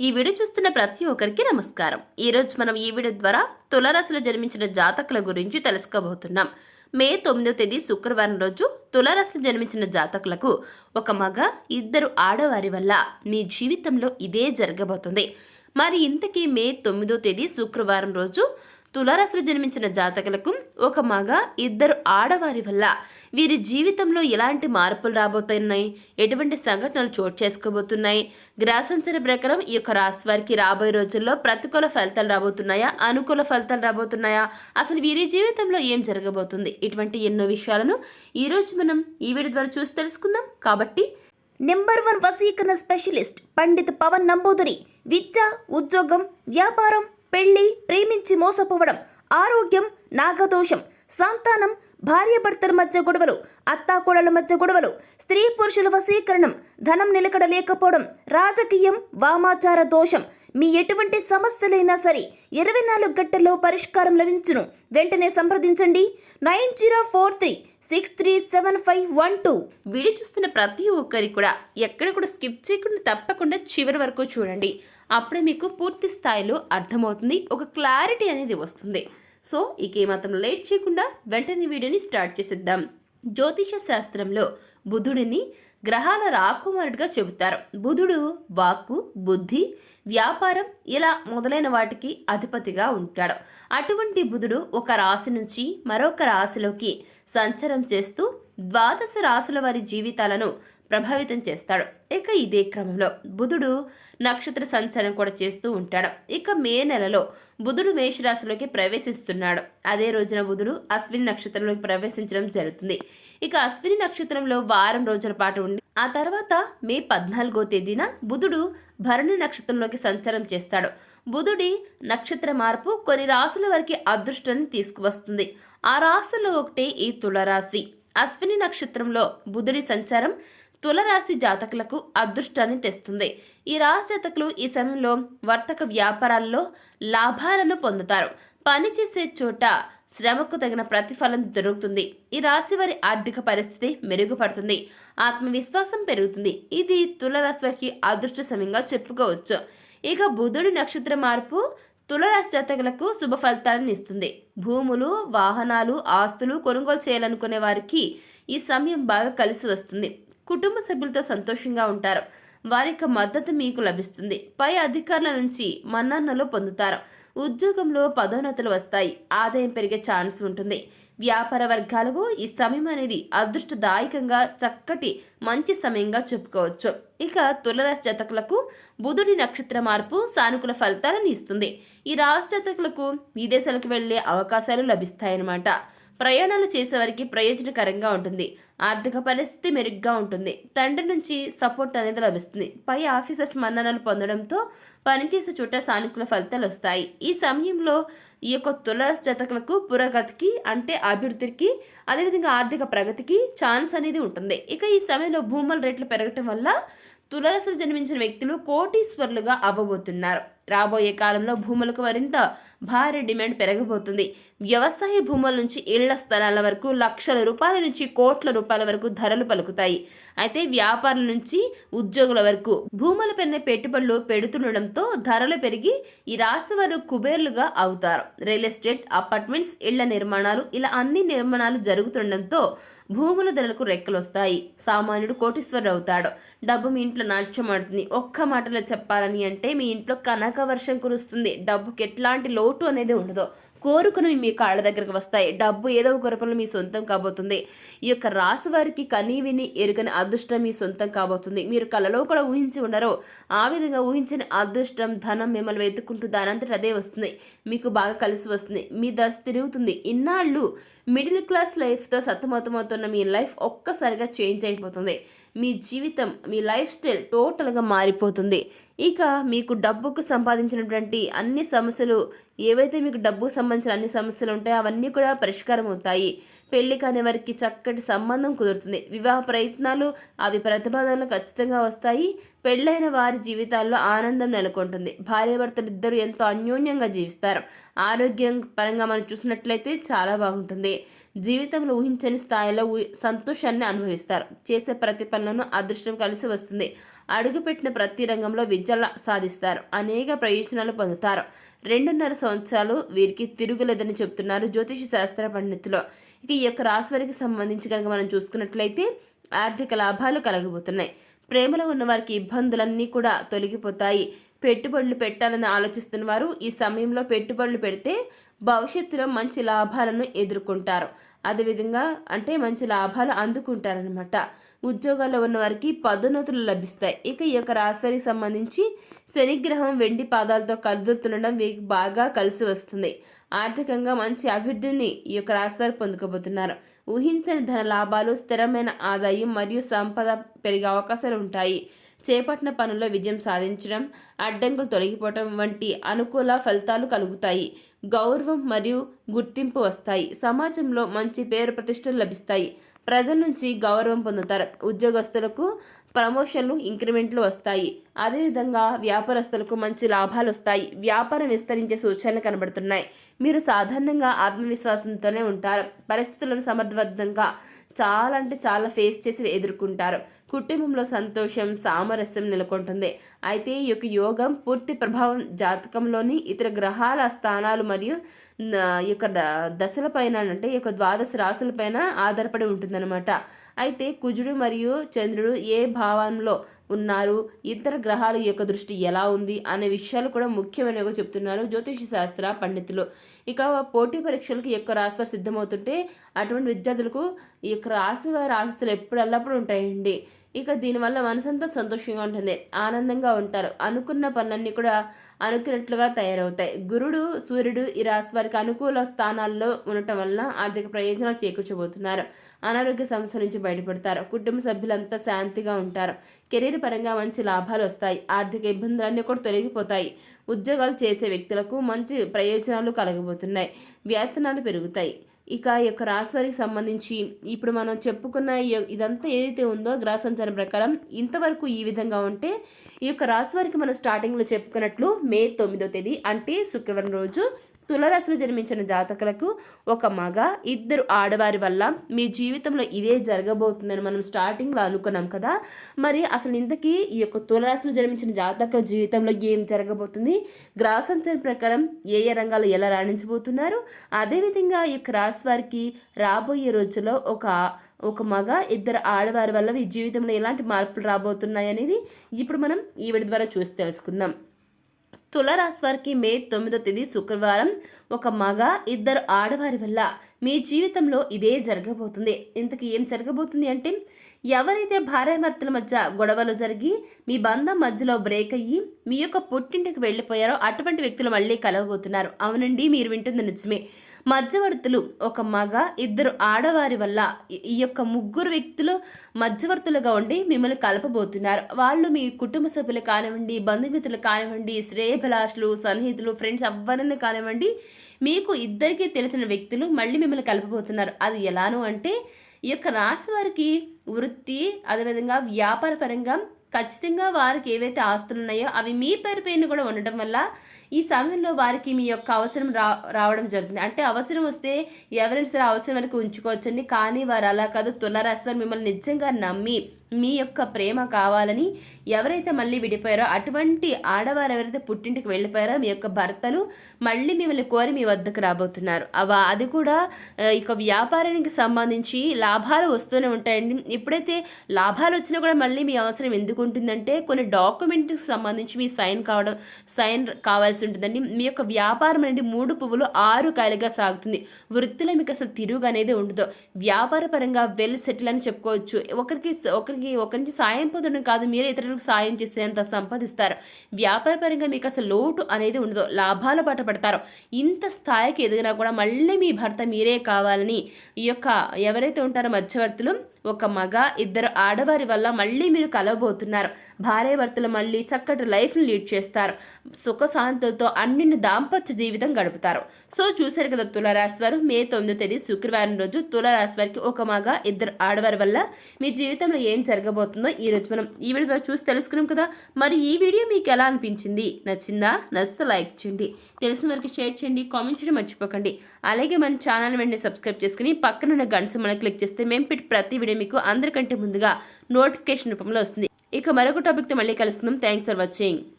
ఈ వీడియో చూస్తున్న ప్రతి ఒక్కరికి నమస్కారం. ఈరోజు మనం ఈ వీడియో ద్వారా తులరాశిలో జన్మించిన జాతకుల గురించి తెలుసుకోబోతున్నాం. మే తొమ్మిదో తేదీ శుక్రవారం రోజు తులరాశిలో జన్మించిన జాతకులకు ఒక మగ ఇద్దరు ఆడవారి వల్ల మీ జీవితంలో ఇదే జరగబోతుంది. మరి ఇంతకీ మే తొమ్మిదో తేదీ శుక్రవారం రోజు తులారాశిలో జన్మించిన జాతకులకు ఒక మగ ఇద్దరు ఆడవారి వల్ల వీరి జీవితంలో ఎలాంటి మార్పులు రాబోతున్నాయి? ఎటువంటి సంఘటనలు చోటు చేసుకోబోతున్నాయి? గ్రాసంచర ప్రకారం ఈ యొక్క రాశి వారికి రాబోయే రోజుల్లో ప్రతికూల ఫలితాలు రాబోతున్నాయా? అనుకూల ఫలితాలు రాబోతున్నాయా? అసలు వీరి జీవితంలో ఏం జరగబోతుంది? ఇటువంటి ఎన్నో విషయాలను ఈరోజు మనం ఈ వీడియో ద్వారా చూసి తెలుసుకుందాం. కాబట్టి నెంబర్ వన్ వసీకరణ స్పెషలిస్ట్ పండిత్ పవన్ నంబూదురి విద్య ఉద్యోగం వ్యాపారం పెళ్ళి ప్రేమించి మోసపోవడం ఆరోగ్యం నాగదోషం సంతానం భార్యాభర్తల మధ్య గొడవలు అత్తాకోడల మధ్య గొడవలు స్త్రీ పురుషుల వశీకరణం ధనం నిలకడ లేకపోవడం రాజకీయం వామాచార దోషం. మీ ఎటువంటి సమస్యలైనా సరే ఇరవై నాలుగు గంటల్లో పరిష్కారం లభించును. వెంటనే సంప్రదించండి. Nine zero four three six three seven five one two. Video చూస్తున్న ప్రతి ఒక్కరికి కూడా ఎక్కడ కూడా స్కిప్ చేయకుండా తప్పకుండా చివరి వరకు చూడండి. అప్పుడే మీకు పూర్తి స్థాయిలో అర్థమవుతుంది. ఒక క్లారిటీ అనేది వస్తుంది. సో ఇక ఏమాత్రం లేట్ చేయకుండా వెంటనే వీడియోని స్టార్ట్ చేసేద్దాం. జ్యోతిష శాస్త్రంలో బుధుడిని గ్రహాల రాకుమారుడిగా చెబుతారు. బుధుడు వాక్కు బుద్ధి వ్యాపారం ఇలా మొదలైన వాటికి అధిపతిగా ఉంటాడు. అటువంటి బుధుడు ఒక రాశి నుంచి మరొక రాశిలోకి సంచారం చేస్తూ ద్వాదశ రాశుల వారి జీవితాలను ప్రభావితం చేస్తాడు. ఇక ఇదే క్రమంలో బుధుడు నక్షత్ర సంచారం కూడా చేస్తూ ఉంటాడు. ఇక మే నెలలో బుధుడు మేషరాశిలోకి ప్రవేశిస్తున్నాడు. అదే రోజున బుధుడు అశ్విని నక్షత్రంలోకి ప్రవేశించడం జరుగుతుంది. ఇక అశ్విని నక్షత్రంలో వారం రోజుల పాటు ఉండి ఆ తర్వాత మే పద్నాలుగో తేదీన బుధుడు భరణి నక్షత్రంలోకి సంచారం చేస్తాడు. బుధుడి నక్షత్ర మార్పు కొన్ని రాశుల వరకు అదృష్టాన్ని తీసుకువస్తుంది. ఆ రాశుల్లో ఒకటే ఈ తులరాశి. అశ్విని నక్షత్రంలో బుధుడి సంచారం తులరాశి జాతకులకు అదృష్టాన్ని తెస్తుంది. ఈ రాశి జాతకులు ఈ సమయంలో వర్తక వ్యాపారాల్లో లాభాలను పొందుతారు. పనిచేసే చోట శ్రమకు తగిన ప్రతిఫలం దొరుకుతుంది. ఈ రాశి వారి ఆర్థిక పరిస్థితి మెరుగుపడుతుంది. ఆత్మవిశ్వాసం పెరుగుతుంది. ఇది తులరాశి వారికి అదృష్ట సమయంగా చెప్పుకోవచ్చు. ఇక బుధుడి నక్షత్ర మార్పు తులరాశి జాతకులకు శుభ ఫలితాలను ఇస్తుంది. భూములు వాహనాలు ఆస్తులు కొనుగోలు చేయాలనుకునే వారికి ఈ సమయం బాగా కలిసి వస్తుంది. కుటుంబ సభ్యులతో సంతోషంగా ఉంటారు. వారి యొక్క మద్దతు మీకు లభిస్తుంది. పై అధికారుల నుంచి మన్నన్నలు పొందుతారు. ఉద్యోగంలో పదోన్నతులు వస్తాయి. ఆదాయం పెరిగే ఛాన్స్ ఉంటుంది. వ్యాపార వర్గాలకు ఈ సమయం అనేది అదృష్టదాయకంగా చక్కటి మంచి సమయంగా చెప్పుకోవచ్చు. ఇక తులరాశి జాతకులకు బుధుడి నక్షత్ర మార్పు సానుకూల ఫలితాలను ఇస్తుంది. ఈ రాశి జాతకులకు విదేశాలకు వెళ్ళే అవకాశాలు లభిస్తాయన్నమాట. ప్రయాణాలు చేసేవారికి ప్రయోజనకరంగా ఉంటుంది. ఆర్థిక పరిస్థితి మెరుగ్గా ఉంటుంది. తండ్రి నుంచి సపోర్ట్ అనేది లభిస్తుంది. పై ఆఫీసర్స్ మన్ననలు పొందడంతో పనిచేసే చోట సానుకూల ఫలితాలు వస్తాయి. ఈ సమయంలో ఈ యొక్క తులరాశి జాతకులకు పురోగతికి అంటే అభివృద్ధికి అదేవిధంగా ఆర్థిక ప్రగతికి ఛాన్స్ అనేది ఉంటుంది. ఇక ఈ సమయంలో భూముల రేట్లు పెరగటం వల్ల తులరాశిలో జన్మించిన వ్యక్తులు కోటీశ్వరులుగా అవ్వబోతున్నారు. రాబోయే కాలంలో భూములకు మరింత భారీ డిమాండ్ పెరగబోతుంది. వ్యవసాయ భూముల నుంచి ఇళ్ళ స్థలాల వరకు లక్షల రూపాయల నుంచి కోట్ల రూపాయల వరకు ధరలు పలుకుతాయి. అయితే వ్యాపారుల నుంచి ఉద్యోగుల వరకు భూములపైన పెట్టుబడులు పెడుతుండడంతో ధరలు పెరిగి ఈ రాశి వారు కుబేర్లుగా అవుతారు. రియల్ ఎస్టేట్ అపార్ట్మెంట్స్ ఇళ్ళ నిర్మాణాలు ఇలా అన్ని నిర్మాణాలు జరుగుతుండడంతో భూముల ధరలకు రెక్కలు వస్తాయి సామాన్యుడు కోటీశ్వరుడు అవుతాడు. డబ్బు మీ ఇంట్లో నాట్యమాడుతుంది ఒక్క మాటలో చెప్పాలని అంటే మీ ఇంట్లో కనక వర్షం కురుస్తుంది. డబ్బుకి ఎట్లాంటి లో లోటు అనేది ఉండదు. కోరుకుని మీ కాళ్ళ దగ్గరకు వస్తాయి. డబ్బు ఏదో ఒక రూపంలో మీ సొంతం కాబోతుంది. ఈ యొక్క రాశి వారికి కనీవిని ఎరుగని అదృష్టం మీ సొంతం కాబోతుంది. మీరు కలలో కూడా ఊహించి ఉండరు. ఆ విధంగా ఊహించిన అదృష్టం ధనం మిమ్మల్ని వెతుక్కుంటూ దానంతట అదే వస్తుంది. మీకు బాగా కలిసి వస్తుంది. మీ దశ తిరుగుతుంది. ఇన్నాళ్ళు మిడిల్ క్లాస్ లైఫ్తో సతమతమవుతున్న మీ లైఫ్ ఒక్కసారిగా చేంజ్ అయిపోతుంది. మీ జీవితం మీ లైఫ్ స్టైల్ టోటల్గా మారిపోతుంది. ఇక మీకు డబ్బుకు సంపాదించినటువంటి అన్ని సమస్యలు ఏవైతే మీకు డబ్బుకు సంబంధించిన అన్ని సమస్యలు ఉంటాయో అవన్నీ కూడా పరిష్కారం అవుతాయి పెళ్ళి కాని వారికి చక్కటి సంబంధం కుదురుతుంది. వివాహ ప్రయత్నాలు అవి ప్రతిపాదనలు ఖచ్చితంగా వస్తాయి. పెళ్ళైన వారి జీవితాల్లో ఆనందం నెలకొంటుంది. భార్యాభర్తలు ఇద్దరు ఎంతో అన్యోన్యంగా జీవిస్తారు. ఆరోగ్యం పరంగా మనం చూసినట్లయితే చాలా బాగుంటుంది. జీవితంలో ఊహించని స్థాయిలో సంతోషాన్ని అనుభవిస్తారు. చేసే ప్రతి పనులను అదృష్టం కలిసి వస్తుంది. అడుగుపెట్టిన ప్రతి రంగంలో విద్యలు సాధిస్తారు. అనేక ప్రయోజనాలు పొందుతారు. రెండున్నర సంవత్సరాలు వీరికి తిరుగులేదని చెప్తున్నారు జ్యోతిష శాస్త్ర పండితులు. ఇక ఈ యొక్క రాశి వారికి సంబంధించి కనుక మనం చూసుకున్నట్లయితే ఆర్థిక లాభాలు కలగబోతున్నాయి. ప్రేమలో ఉన్న వారికి ఇబ్బందులన్నీ కూడా తొలగిపోతాయి. పెట్టుబడులు పెట్టాలని ఆలోచిస్తున్న వారు ఈ సమయంలో పెట్టుబడులు పెడితే భవిష్యత్తులో మంచి లాభాలను ఎదుర్కొంటారు. అదేవిధంగా అంటే మంచి లాభాలు అందుకుంటారనమాట ఉద్యోగాల్లో ఉన్న వారికి పదోన్నతులు లభిస్తాయి. ఇక ఈ యొక్క రాశివారికి సంబంధించి శనిగ్రహం వెండి పాదాలతో కలుదుతుండడం వీరికి బాగా కలిసి వస్తుంది. ఆర్థికంగా మంచి అభివృద్ధిని ఈ యొక్క రాశివారు పొందుకోబోతున్నారు. ఊహించని ధన లాభాలు స్థిరమైన ఆదాయం మరియు సంపద పెరిగే అవకాశాలు ఉంటాయి. చేపట్టిన పనుల్లో విజయం సాధించడం అడ్డంకులు తొలగిపోవడం వంటి అనుకూల ఫలితాలు కలుగుతాయి. గౌరవం మరియు గుర్తింపు వస్తాయి. సమాజంలో మంచి పేరు ప్రతిష్టలు లభిస్తాయి. ప్రజల నుంచి గౌరవం పొందుతారు. ఉద్యోగస్తులకు ప్రమోషన్లు ఇంక్రిమెంట్లు వస్తాయి. అదేవిధంగా వ్యాపారస్తులకు మంచి లాభాలు వస్తాయి. వ్యాపారం విస్తరించే సూచనలు కనబడుతున్నాయి. మీరు సాధారణంగా ఆత్మవిశ్వాసంతోనే ఉంటారు. పరిస్థితులను సమర్థవంతంగా చాలా అంటే చాలా ఫేస్ చేసి ఎదుర్కొంటారు. కుటుంబంలో సంతోషం సామరస్యం నెలకొంటుంది. అయితే ఈ యొక్క యోగం పూర్తి ప్రభావం జాతకంలోని ఇతర గ్రహాల స్థానాలు మరియు ఈ యొక్క ద- దశలపైన అంటే ఈ యొక్క ద్వాదశ రాశులపైన ఆధారపడి ఉంటుందన్నమాట. అయితే కుజుడు మరియు చంద్రుడు ఏ భావంలో ఉన్నారు? ఇతర గ్రహాల యొక్క దృష్టి ఎలా ఉంది? అనే విషయాలు కూడా ముఖ్యమైనవిగా చెప్తున్నారు జ్యోతిష శాస్త్ర పండితులు. ఇక పోటీ పరీక్షలకు ఈ యొక్క రాశివారు సిద్ధమవుతుంటే అటువంటి విద్యార్థులకు ఈ యొక్క రాశివారి ఆశస్సులు ఎప్పుడు ఎల్లప్పుడూ ఉంటాయండి. ఇక దీనివల్ల మనసంతా సంతోషంగా ఉంటుంది. ఆనందంగా ఉంటారు. అనుకున్న పనులన్నీ కూడా అనుకున్నట్లుగా తయారవుతాయి. గురుడు సూర్యుడు ఈ రాశి వారికి అనుకూల స్థానాల్లో ఉండటం వలన ఆర్థిక ప్రయోజనాలు చేకూర్చబోతున్నారు. అనారోగ్య సమస్య నుంచి బయటపడతారు. కుటుంబ సభ్యులంతా శాంతిగా ఉంటారు. కెరీర్ పరంగా మంచి లాభాలు వస్తాయి. ఆర్థిక ఇబ్బందులన్నీ కూడా తొలగిపోతాయి. ఉద్యోగాలు చేసే వ్యక్తులకు మంచి ప్రయోజనాలు పెరిగిపోతున్నాయి వేతనాలు పెరుగుతాయి. ఇక ఈ యొక్క రాశివారికి సంబంధించి ఇప్పుడు మనం చెప్పుకున్న ఇదంతా ఏదైతే ఉందో గ్రహ సంచారం ప్రకారం ఇంతవరకు ఈ విధంగా ఉంటే ఈ యొక్క రాశివారికి మనం స్టార్టింగ్లో చెప్పుకున్నట్లు మే తొమ్మిదో తేదీ అంటే శుక్రవారం రోజు తులరాశిలో జన్మించిన జాతకులకు ఒక మగ ఇద్దరు ఆడవారి వల్ల మీ జీవితంలో ఇదే జరగబోతుందని మనం స్టార్టింగ్లో అనుకున్నాం కదా. మరి అసలు ఇంతకీ ఈ యొక్క తులరాశిలో జన్మించిన జాతకుల జీవితంలో ఏం జరగబోతుంది? గ్రహ సంచారం ప్రకారం ఏ ఏ రంగాలు ఎలా రాణించబోతున్నారు? అదేవిధంగా ఈ యొక్క రాశి వారికి రాబోయే రోజుల్లో ఒక ఒక మగ ఇద్దరు ఆడవారి వల్ల ఈ జీవితంలో ఎలాంటి మార్పులు రాబోతున్నాయి అనేది ఇప్పుడు మనం ఈవిడ ద్వారా చూసి తెలుసుకుందాం. తులరాశి వారికి మే తొమ్మిదో తేదీ శుక్రవారం. ఒక మగ ఇద్దరు ఆడవారి వల్ల మీ జీవితంలో ఇదే జరగబోతుంది. ఇంతకు ఏం జరగబోతుంది అంటే ఎవరైతే భార్యాభర్తల మధ్య గొడవలు జరిగి మీ బంధం మధ్యలో బ్రేక్ అయ్యి మీ యొక్క పుట్టింటికి వెళ్ళిపోయారో అటువంటి వ్యక్తులు మళ్ళీ కలవబోతున్నారు. అవునండి మీరు వింటుంది నిజమే. మధ్యవర్తులు ఒక మగ ఇద్దరు ఆడవారి వల్ల ఈ- యొక్క ముగ్గురు వ్యక్తులు మధ్యవర్తులుగా ఉండి మిమ్మల్ని కలపబోతున్నారు. వాళ్ళు మీ కుటుంబ సభ్యులు కానివ్వండి బంధుమిత్రులు కానివ్వండి శ్రేయభిలాషులు సన్నిహితులు ఫ్రెండ్స్ అవ్వనని కానివ్వండి మీకు ఇద్దరికీ తెలిసిన వ్యక్తులు మళ్ళీ మిమ్మల్ని కలపబోతున్నారు. అది ఎలానో అంటే ఈ యొక్క రాశి వారికి వృత్తి అదేవిధంగా వ్యాపార పరంగా ఖచ్చితంగా వారికి ఏవైతే ఆస్తులు ఉన్నాయో అవి మీ పేరు పైన కూడా ఉండటం వల్ల ఈ సమయంలో వారికి మీ యొక్క అవసరం రా రావడం జరుగుతుంది. అంటే అవసరం వస్తే ఎవరైనా సరే అవసరం వరకు ఉంచుకోవచ్చండి. కానీ వారు అలా కాదు. తులరాశి వారు మిమ్మల్ని నిజంగా నమ్మి మీ యొక్క ప్రేమ కావాలని ఎవరైతే మళ్ళీ విడిపోయారో అటువంటి ఆడవారు ఎవరైతే పుట్టింటికి వెళ్ళిపోయారో మీ యొక్క భర్తలు మళ్ళీ మిమ్మల్ని కోరి మీ వద్దకు రాబోతున్నారు. అవ అది కూడా ఇక వ్యాపారానికి సంబంధించి లాభాలు వస్తూనే ఉంటాయండి. ఎప్పుడైతే లాభాలు వచ్చినా కూడా మళ్ళీ మీ అవసరం ఎందుకు ఉంటుందంటే కొన్ని డాక్యుమెంట్కి సంబంధించి మీ సైన్ కావడం సైన్ కావాల్సి ఉంటుందండి. మీ యొక్క వ్యాపారం అనేది మూడు పువ్వులు ఆరు కాయలుగా సాగుతుంది. వృత్తిలో మీకు అసలు తిరుగు అనేది ఉండదు. వ్యాపార పరంగా వెల్ సెటిల్ అని చెప్పుకోవచ్చు. ఒకరికి ఒకరికి ఒకరికి సాయం పొందడం కాదు. మీరే ఇతరులకు సాయం చేసేంత సంపాదిస్తారు. వ్యాపారపరంగా మీకు అసలు లోటు అనేది ఉండదు. లాభాల బాట పడతారు. ఇంత స్థాయికి ఎదిగినా కూడా మళ్ళీ మీ భర్త మీరే కావాలని ఈ యొక్క ఎవరైతే ఉంటారో మధ్యవర్తులు ఒక మగ ఇద్దరు ఆడవారి వల్ల మళ్ళీ మీరు కలవబోతున్నారు. భార్యాభర్తలు మళ్ళీ చక్కటి లైఫ్ని లీడ్ చేస్తారు. సుఖశాంతులతో అన్నిని దాంపత్య జీవితం గడుపుతారు. సో చూశారు కదా తులరాశి వారు మే తొమ్మిదో తేదీ శుక్రవారం రోజు తులరాశి వారికి ఒక మగ ఇద్దరు ఆడవారి వల్ల మీ జీవితంలో ఏం జరగబోతుందో ఈ రోజు మనం ఈ వీడియో ద్వారా చూసి తెలుసుకున్నాం కదా. మరి ఈ వీడియో మీకు ఎలా అనిపించింది? నచ్చిందా? నచ్చితే లైక్ చేయండి. తెలిసిన వరకు షేర్ చేయండి. కామెంట్ చేయడం మర్చిపోకండి. అలాగే మన ఛానల్ వెంటనే సబ్స్క్రైబ్ చేసుకుని పక్కనున్న గంట మనం క్లిక్ చేస్తే మేము పెట్టి ప్రతి వీడియో మీకు అందరికంటే ముందుగా నోటిఫికేషన్ రూపంలో వస్తుంది. ఇక మరొక టాపిక్తో మళ్ళీ కలుస్తున్నాం. Thanks for watching.